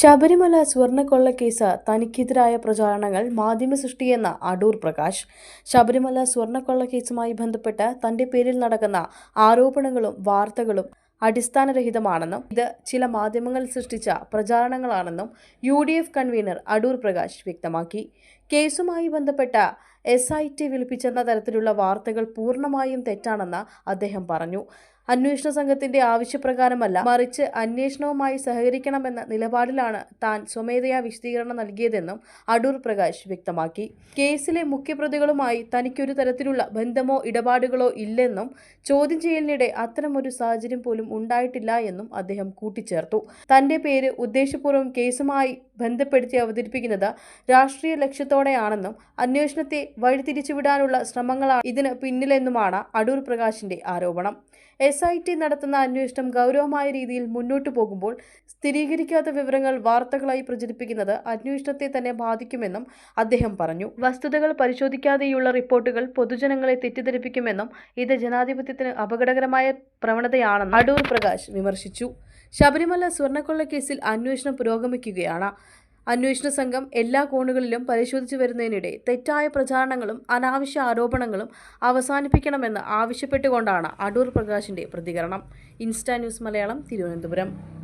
ശബരിമല സ്വർണക്കൊള്ളക്കേസ് തനിക്കെതിരായ പ്രചാരണങ്ങൾ മാധ്യമ സൃഷ്ടിയെന്ന അടൂർ പ്രകാശ്. ശബരിമല സ്വർണക്കൊള്ളക്കേസുമായി ബന്ധപ്പെട്ട് തന്റെ പേരിൽ നടക്കുന്ന ആരോപണങ്ങളും വാർത്തകളും അടിസ്ഥാനരഹിതമാണെന്നും ഇത് ചില മാധ്യമങ്ങൾ സൃഷ്ടിച്ച പ്രചാരണങ്ങളാണെന്നും U D F convener Adoor Prakash വ്യക്തമാക്കി. കേസുമായി ബന്ധപ്പെട്ട എസ് ഐ ടി വിളിപ്പിച്ചെന്ന തരത്തിലുള്ള വാർത്തകൾ പൂർണമായും തെറ്റാണെന്ന് അദ്ദേഹം പറഞ്ഞു. അന്വേഷണ സംഘത്തിന്റെ ആവശ്യപ്രകാരമല്ല മറിച്ച് അന്വേഷണവുമായി സഹകരിക്കണമെന്ന നിലപാടിലാണ് താൻ സ്വമേധയാ വിശദീകരണം നൽകിയതെന്നും അടൂർ പ്രകാശ് വ്യക്തമാക്കി. കേസിലെ മുഖ്യപ്രതികളുമായി തനിക്കൊരു തരത്തിലുള്ള ബന്ധമോ ഇടപാടുകളോ ഇല്ലെന്നും ചോദ്യം ചെയ്യലിനിടെ അത്തരമൊരു സാഹചര്യം പോലും ഉണ്ടായിട്ടില്ല എന്നും അദ്ദേഹം കൂട്ടിച്ചേർത്തു. തന്റെ പേര് ഉദ്ദേശപൂർവം കേസുമായി ബന്ധപ്പെടുത്തി അവതരിപ്പിക്കുന്നത് രാഷ്ട്രീയ ലക്ഷ്യത്തോടെയാണെന്നും അന്വേഷണത്തെ വഴിതിരിച്ചുവിടാനുള്ള ശ്രമങ്ങളാണ് ഇതിന് പിന്നിലെന്നുമാണ് അടൂർ പ്രകാശിന്റെ ആരോപണം. എസ്. ഐ ടി നടത്തുന്ന അന്വേഷണം ഗൗരവമായ രീതിയിൽ മുന്നോട്ടു പോകുമ്പോൾ സ്ഥിരീകരിക്കാത്ത വിവരങ്ങൾ വാർത്തകളായി പ്രചരിപ്പിക്കുന്നത് അന്വേഷണത്തെ തന്നെ ബാധിക്കുമെന്നും അദ്ദേഹം പറഞ്ഞു. വസ്തുതകൾ പരിശോധിക്കാതെയുള്ള റിപ്പോർട്ടുകൾ പൊതുജനങ്ങളെ തെറ്റിദ്ധരിപ്പിക്കുമെന്നും ഇത് ജനാധിപത്യത്തിന് അപകടകരമായ പ്രവണതയാണെന്ന് അടൂർ പ്രകാശ് വിമർശിച്ചു. ശബരിമല സ്വർണക്കൊള്ളക്കേസിൽ അന്വേഷണം പുരോഗമിക്കുകയാണ്. അന്വേഷണ സംഘം എല്ലാ കോണുകളിലും പരിശോധിച്ചു വരുന്നതിനിടെ തെറ്റായ പ്രചാരണങ്ങളും അനാവശ്യ ആരോപണങ്ങളും അവസാനിപ്പിക്കണമെന്ന് ആവശ്യപ്പെട്ടുകൊണ്ടാണ് അടൂർ പ്രകാശിന്റെ പ്രതികരണം. Insta News Malayalam Thiruvananthapuram.